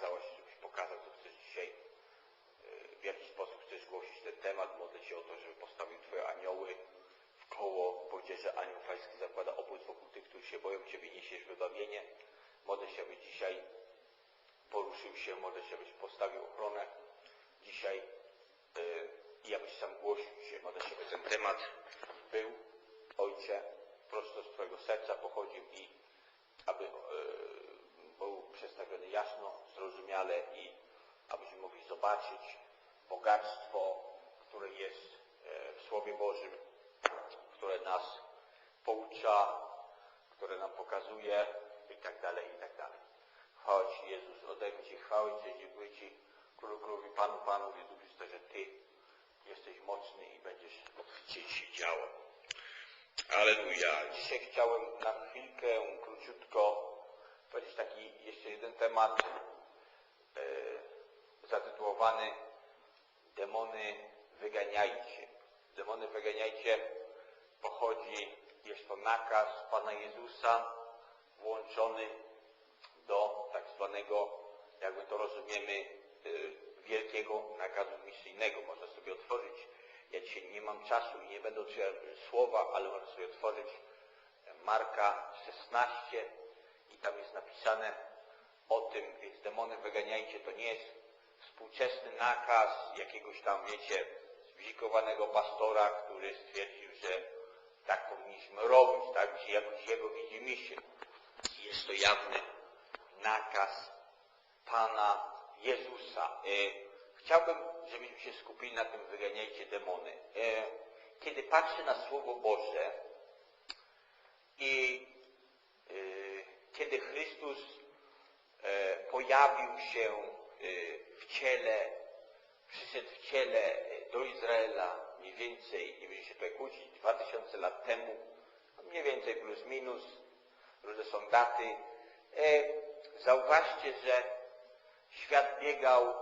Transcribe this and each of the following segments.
kazałaś, żebyś pokazał, co chcesz dzisiaj, e, w jaki sposób chcesz głosić ten temat. Modlę się o to, żeby postawił Twoje anioły w koło. Powiedziałeś, że anioł pański zakłada obóz wokół tych, którzy się boją Ciebie, niesiesz wybawienie. Modlę się, aby dzisiaj poruszył się, modlę się, abyś postawił ochronę dzisiaj yy, i abyś sam głosił się. Modlę się, aby ten temat był, Ojcze, prosto z Twojego serca pochodził i aby yy, był przedstawiony jasno, zrozumiale i abyśmy mogli zobaczyć bogactwo, które jest yy, w Słowie Bożym, które nas poucza, które nam pokazuje i tak dalej, i tak dalej. Chwała Ci Jezus, oddajmy Ci chwałę Ci, dziękuję Ci Królu Królowi, Panu Panu, Jezu Chryste, że Ty jesteś mocny i będziesz obficie się działał. Aleluja. Dzisiaj chciałem na chwilkę, króciutko powiedzieć taki jeszcze jeden temat e, zatytułowany Demony wyganiajcie. Demony wyganiajcie pochodzi, jest to nakaz Pana Jezusa włączony do tak zwanego, jakby to rozumiemy, y, wielkiego nakazu misyjnego. Można sobie otworzyć, ja dzisiaj nie mam czasu i nie będę otwierał słowa, ale można sobie otworzyć Marka 16 i tam jest napisane o tym, więc demony wyganiajcie, to nie jest współczesny nakaz jakiegoś tam, wiecie, zbzikowanego pastora, który stwierdził, że tak powinniśmy robić, tak, jakoś jego widzimy się. Jest to jawny nakaz Pana Jezusa. E, chciałbym, żebyśmy się skupili na tym wyganiajcie demony. E, kiedy patrzę na Słowo Boże i e, kiedy Chrystus pojawił się w ciele, przyszedł w ciele do Izraela mniej więcej, nie będziemy się tutaj kłócić, dwa tysiące lat temu, mniej więcej plus minus, różne są daty, e, Zauważcie, że świat biegał,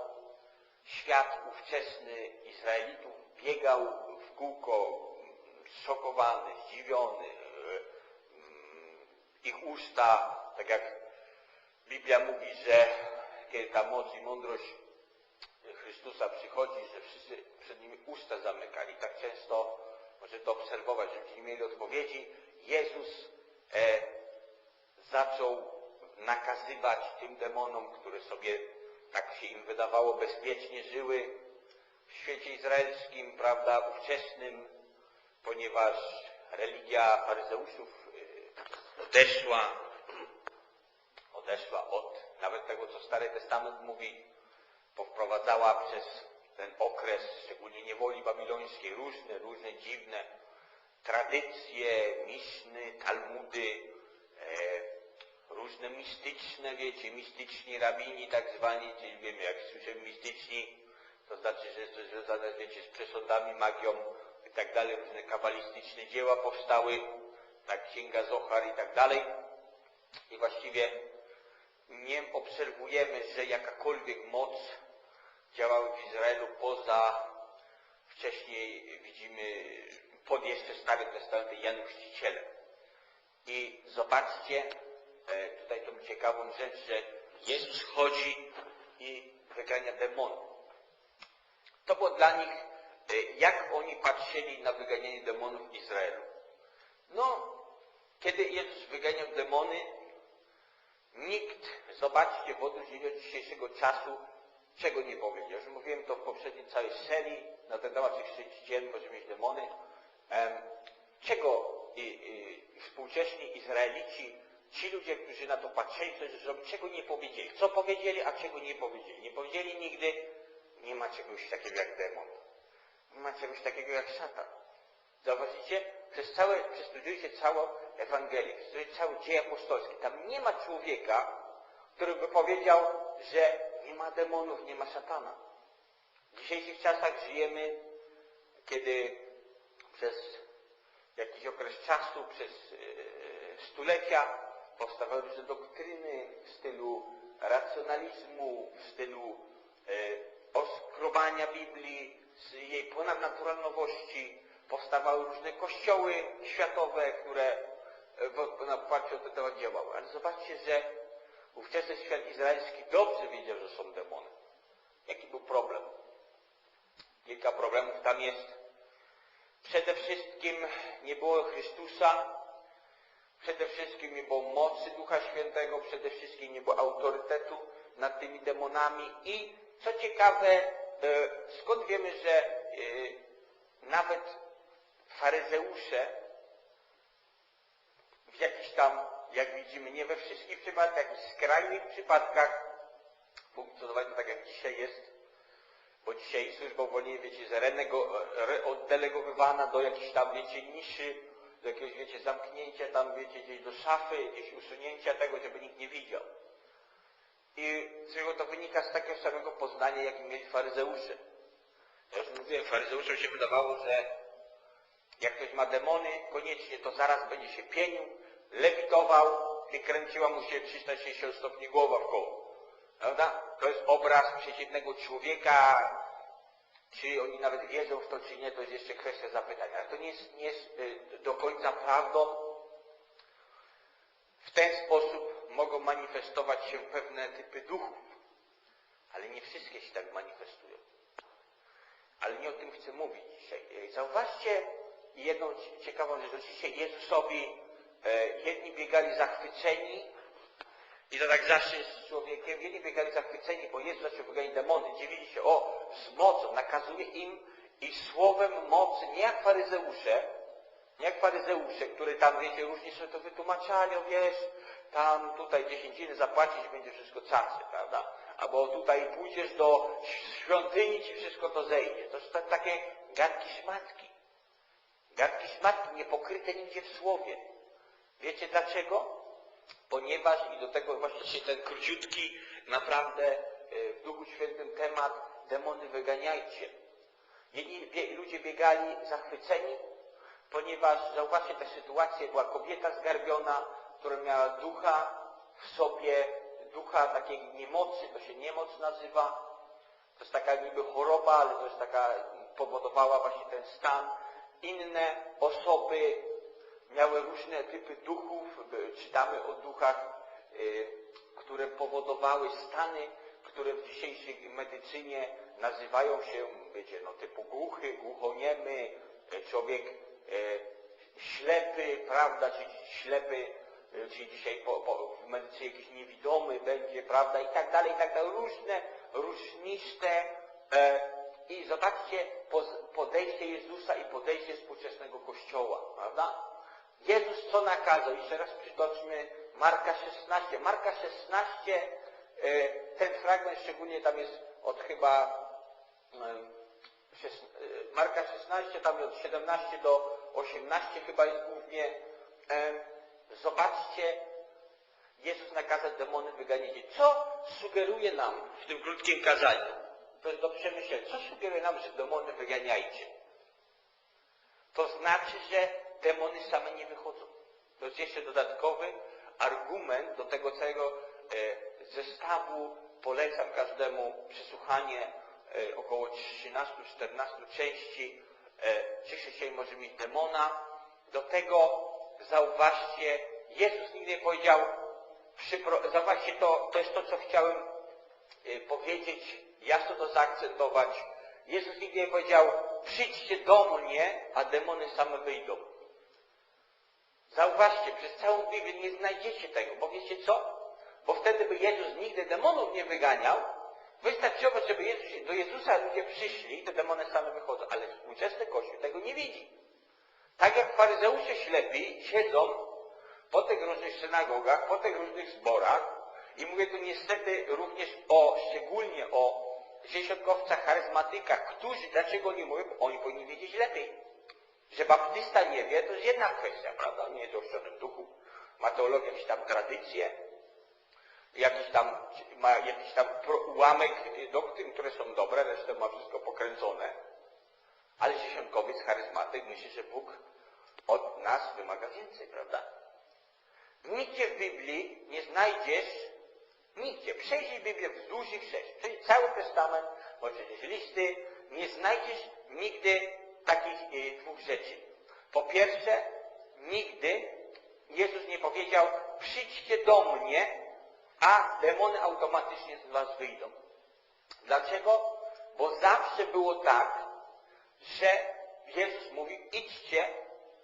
świat ówczesny Izraelitów biegał w kółko, szokowany, zdziwiony. Ich usta, tak jak Biblia mówi, że kiedy ta moc i mądrość Chrystusa przychodzi, że wszyscy przed nimi usta zamykali. Tak często może to obserwować, żebyście nie mieli odpowiedzi. Jezus e, zaczął nakazywać tym demonom, które sobie, tak się im wydawało, bezpiecznie żyły w świecie izraelskim, prawda, ówczesnym, ponieważ religia faryzeuszów y, odeszła, odeszła od nawet tego, co Stary Testament mówi, powprowadzała przez ten okres, szczególnie niewoli babilońskiej, różne, różne dziwne tradycje, miszny, talmudy, e, różne mistyczne, wiecie, mistyczni rabini tak zwani, czyli wiemy, jak słyszymy mistyczni, to znaczy, że jest to związane, wiecie, z przesądami, magią i tak dalej, różne kabalistyczne dzieła powstały, tak Księga Zohar i tak dalej. I właściwie nie obserwujemy, że jakakolwiek moc działała w Izraelu poza wcześniej widzimy pod jeszcze Starym Testamentem Janu Chrzcicielem. I zobaczcie, E, tutaj tą ciekawą rzecz, że Jezus chodzi i wygania demony. To było dla nich, e, jak oni patrzyli na wyganianie demonów w Izraelu. No, kiedy Jezus wyganiał demony, nikt, zobaczcie, w odróżnieniu od dzisiejszego czasu, czego nie powiedział. Że mówiłem to w poprzedniej całej serii na ten temat, czy chrześcijan może mieć demony. Czego i, i, współcześni Izraelici ci ludzie, którzy na to patrzyli, którzy zrobili, czego nie powiedzieli. Co powiedzieli, a czego nie powiedzieli. Nie powiedzieli nigdy, nie ma czegoś takiego jak demon. Nie ma czegoś takiego jak szatan. Zauważycie? Przez całe, przestudiujcie całą Ewangelię, przestudiujcie cały dzieje apostolskie. Tam nie ma człowieka, który by powiedział, że nie ma demonów, nie ma szatana. W dzisiejszych czasach żyjemy, kiedy przez jakiś okres czasu, przez e, stulecia powstawały różne doktryny w stylu racjonalizmu, w stylu e, oskrobania Biblii z jej ponadnaturalności. Powstawały różne kościoły światowe, które w, na oparciu o ten temat działały. Ale zobaczcie, że Ówczesny świat izraelski dobrze wiedział, że są demony. Jaki był problem? Kilka problemów tam jest. Przede wszystkim nie było Chrystusa, przede wszystkim nie było mocy Ducha Świętego, przede wszystkim nie było autorytetu nad tymi demonami i co ciekawe, e, skąd wiemy, że e, nawet faryzeusze jakichś tam, jak widzimy, nie we wszystkich przypadkach, w skrajnych przypadkach funkcjonować tak jak dzisiaj jest, bo dzisiaj służba uwolnienia, wiecie, jest renego, re, oddelegowywana do jakiejś tam, wiecie, niszy, do jakiegoś, wiecie, zamknięcia tam, wiecie, gdzieś do szafy, gdzieś usunięcia tego, żeby nikt nie widział. I z czego to wynika z takiego samego poznania, jakim mieli faryzeusze. Ja już mówiłem, faryzeuszom się wydawało, że jak ktoś ma demony, koniecznie to zaraz będzie się pienił, lewitował i kręciła mu się 360 stopni głowa w koło. Prawda? To jest obraz przeciwnego człowieka. Czy oni nawet wierzą w to, czy nie, to jest jeszcze kwestia zapytania. Ale to nie jest, nie jest y, do końca prawdą. W ten sposób mogą manifestować się pewne typy duchów. Ale nie wszystkie się tak manifestują. Ale nie o tym chcę mówić dzisiaj. Zauważcie jedną ciekawą rzecz. Oczywiście Jezusowi jedni biegali zachwyceni i to tak zawsze z człowiekiem. Jedni biegali zachwyceni, bo Jezus zaczął wygonić demony. Dziwili się, o, z mocą, nakazuje im i słowem mocy, nie jak faryzeusze, nie jak faryzeusze, które tam, wiecie, różnie sobie to wytłumaczali, o wiesz, tam, tutaj dziesięciny zapłacić, będzie wszystko cacy, prawda? Albo tutaj pójdziesz do świątyni, ci wszystko to zejdzie. To są takie gadki szmatki. Gadki szmatki, niepokryte nigdzie w słowie. Wiecie dlaczego? Ponieważ, i do tego właśnie ten króciutki, naprawdę w Duchu Świętym temat, demony wyganiajcie. Jedni ludzie biegali zachwyceni, ponieważ, zauważcie tę sytuację, była kobieta zgarbiona, która miała ducha w sobie, ducha takiej niemocy, to się niemoc nazywa. To jest taka niby choroba, ale to jest taka, powodowała właśnie ten stan. Inne osoby miały różne typy duchów, czytamy o duchach, które powodowały stany, które w dzisiejszej medycynie nazywają się, wiecie, no typu głuchy, głuchoniemy, człowiek ślepy, prawda, czy ślepy, czy dzisiaj po, po, w medycynie jakiś niewidomy będzie, prawda, i tak dalej, i tak dalej, różne, różniste i zobaczcie podejście Jezusa i podejście współczesnego Kościoła, prawda? Jezus co nakazał? Jeszcze raz przytoczmy Marka 16. Marka 16, ten fragment szczególnie tam jest od chyba Marka 16, tam od 17 do 18 chyba jest głównie. Zobaczcie, Jezus nakazał demony wyganić. Co sugeruje nam w tym krótkim kazaniu? To jest do przemyślenia. Co sugeruje nam, że demony wyganiajcie? To znaczy, że demony same nie wychodzą. To jest jeszcze dodatkowy argument do tego całego e, zestawu. Polecam każdemu przesłuchanie e, około 13-14 części. E, czy chrześcijanin może mieć demona. Do tego zauważcie, Jezus nigdy nie powiedział, zauważcie to, to jest to, co chciałem e, powiedzieć, jasno to zaakcentować. Jezus nigdy nie powiedział, przyjdźcie do mnie, a demony same wyjdą. Zauważcie, przez całą Biblię nie znajdziecie tego, bo wiecie co? Bo wtedy by Jezus nigdy demonów nie wyganiał. Wystarczyło, żeby Jezus, do Jezusa ludzie przyszli, te demony same wychodzą, ale współczesny Kościół tego nie widzi. Tak jak faryzeusze ślepi siedzą po tych różnych synagogach, po tych różnych zborach i mówię tu niestety również o, szczególnie o dziesiątkowcach, charyzmatykach, którzy, dlaczego nie mówią? Bo oni powinni wiedzieć lepiej. Że baptysta nie wie, to jest jedna kwestia, prawda? Nie jest o szczerym duchu. Ma teologię jakieś tam tradycje, jakiś tam, ma jakiś tam ułamek doktryn, które są dobre, resztę ma wszystko pokręcone. Ale dziesiątkowiec, charyzmatyk myśli, że Bóg od nas wymaga więcej, prawda? Nigdzie w Biblii nie znajdziesz, nigdzie, przejrzyj Biblię wzdłuż i wszerz, przejrzyj cały Testament, bądź przecież listy, nie znajdziesz nigdy takich y, dwóch rzeczy. Po pierwsze, nigdy Jezus nie powiedział, przyjdźcie do mnie, a demony automatycznie z was wyjdą. Dlaczego? Bo zawsze było tak, że Jezus mówił, idźcie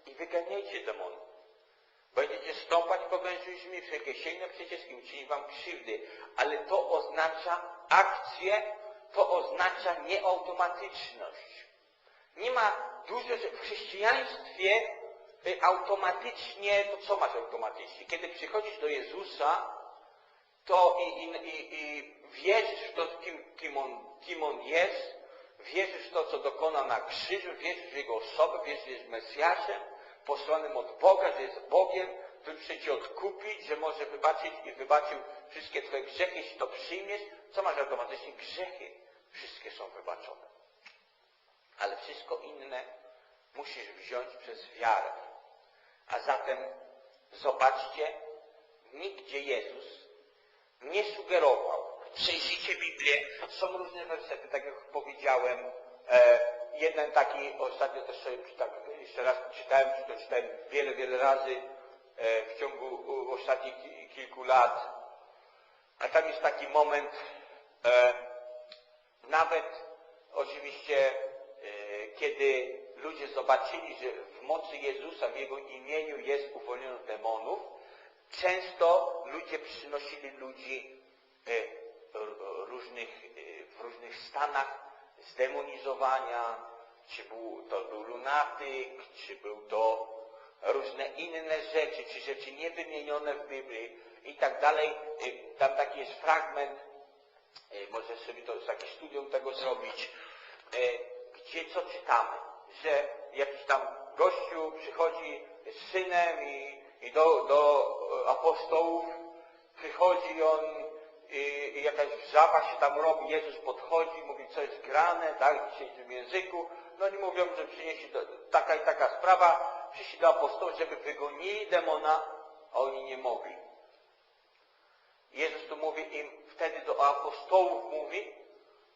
i wyganiajcie demony. Będziecie stąpać po wężu i żmii wszelkie sięgnę przecież i uczyni wam krzywdy. Ale to oznacza akcję, to oznacza nieautomatyczność. Nie ma dużo, że w chrześcijaństwie automatycznie, to co masz automatycznie? Kiedy przychodzisz do Jezusa, to i, i, i, i wierzysz w to, kim, kim, on, kim On jest, wierzysz w to, co dokona na krzyżu, wierzysz w Jego osobę, wierzysz, że jest Mesjaszem, posłanym od Boga, że jest Bogiem, który chce Cię odkupić, że może wybaczyć i wybaczył wszystkie Twoje grzechy, jeśli to przyjmiesz, co masz automatycznie? Grzechy. Wszystkie są wybaczone. Ale wszystko inne musisz wziąć przez wiarę. A zatem zobaczcie, nigdzie Jezus nie sugerował. Przejrzyjcie Biblię, są różne wersety, tak jak powiedziałem. E, jeden taki, ostatnio też sobie tak, jeszcze raz czytałem, czy to czytałem wiele, wiele razy e, w ciągu ostatnich ki- kilku lat. A tam jest taki moment, e, nawet oczywiście, kiedy ludzie zobaczyli, że w mocy Jezusa, w Jego imieniu jest uwolniony od demonów, często ludzie przynosili ludzi e, różnych, e, w różnych stanach zdemonizowania, czy był, to lunatyk, czy był to różne inne rzeczy, czy rzeczy niewymienione w Biblii i tak dalej. E, Tam taki jest fragment, może sobie to jakieś studium tego zrobić, gdzie co czytamy, że jakiś tam gościu przychodzi z synem i, i do, do e, apostołów przychodzi on i, i jakaś żaba się tam robi, Jezus podchodzi, mówi co jest grane, tak, w dzisiejszym języku. No oni mówią, że przynieśli do, taka i taka sprawa, przyszli do apostołów, żeby wygonili demona, a oni nie mogli. Jezus tu mówi im, wtedy do apostołów mówi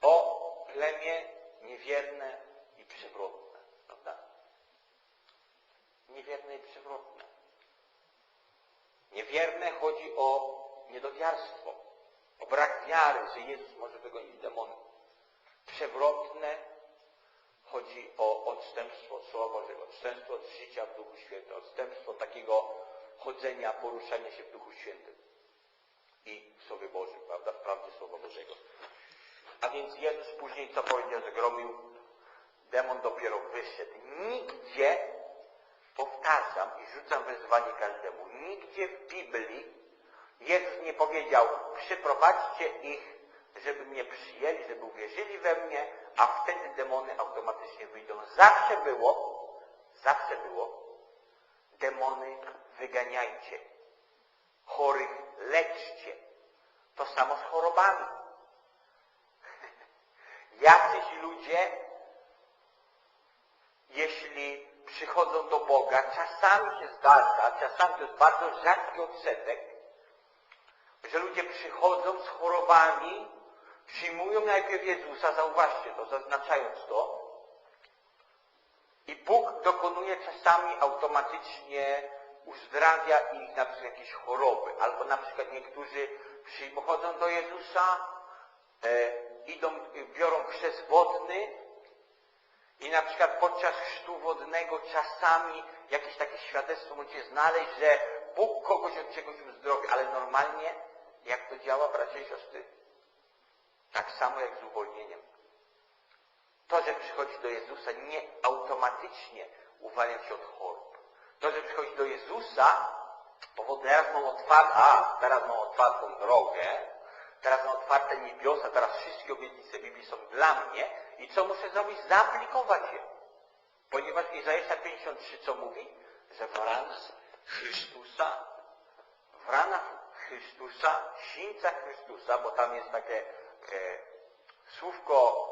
o plemię niewierne i przewrotne. Prawda? Niewierne i przewrotne. Niewierne chodzi o niedowiarstwo, o brak wiary, że Jezus może wygonić demony. Przewrotne chodzi o odstępstwo od Słowa Bożego, odstępstwo od życia w Duchu Świętym, odstępstwo takiego chodzenia, poruszania się w Duchu Świętym i w Słowie Bożym, prawda, w prawdzie Słowa Bożego. A więc Jezus później co powiedział, że gromił, demon dopiero wyszedł. Nigdzie, powtarzam i rzucam wyzwanie każdemu, nigdzie w Biblii Jezus nie powiedział, przyprowadźcie ich, żeby mnie przyjęli, żeby uwierzyli we mnie, a wtedy demony automatycznie wyjdą. Zawsze było, zawsze było, demony wyganiajcie, chorych leczcie. To samo z chorobami. Jacyś ludzie, jeśli przychodzą do Boga, czasami się zdarza, czasami to jest bardzo rzadki odsetek, że ludzie przychodzą z chorobami, przyjmują najpierw Jezusa, zauważcie to, zaznaczając to, i Bóg dokonuje czasami automatycznie, uzdrawia ich na przykład jakieś choroby, albo na przykład niektórzy przychodzą do Jezusa, e, idą, biorą chrzest wodny i na przykład podczas chrztu wodnego czasami jakieś takie świadectwo możecie znaleźć, że Bóg kogoś od czegoś uzdrowi, ale normalnie jak to działa, bracia i siostry? Tak samo jak z uwolnieniem. To, że przychodzi do Jezusa, nie automatycznie uwalnia się od chorób. To, że przychodzi do Jezusa, powoduje, teraz mam otwartą, a, teraz mam otwartą drogę, teraz mam otwarte niebiosa, teraz wszystkie obietnice Biblii są dla mnie i co muszę zrobić? Zaaplikować je. Ponieważ Izajasza 53 co mówi? Że w ranach Chrystusa, w ranach Chrystusa, sińca Chrystusa, bo tam jest takie e, słówko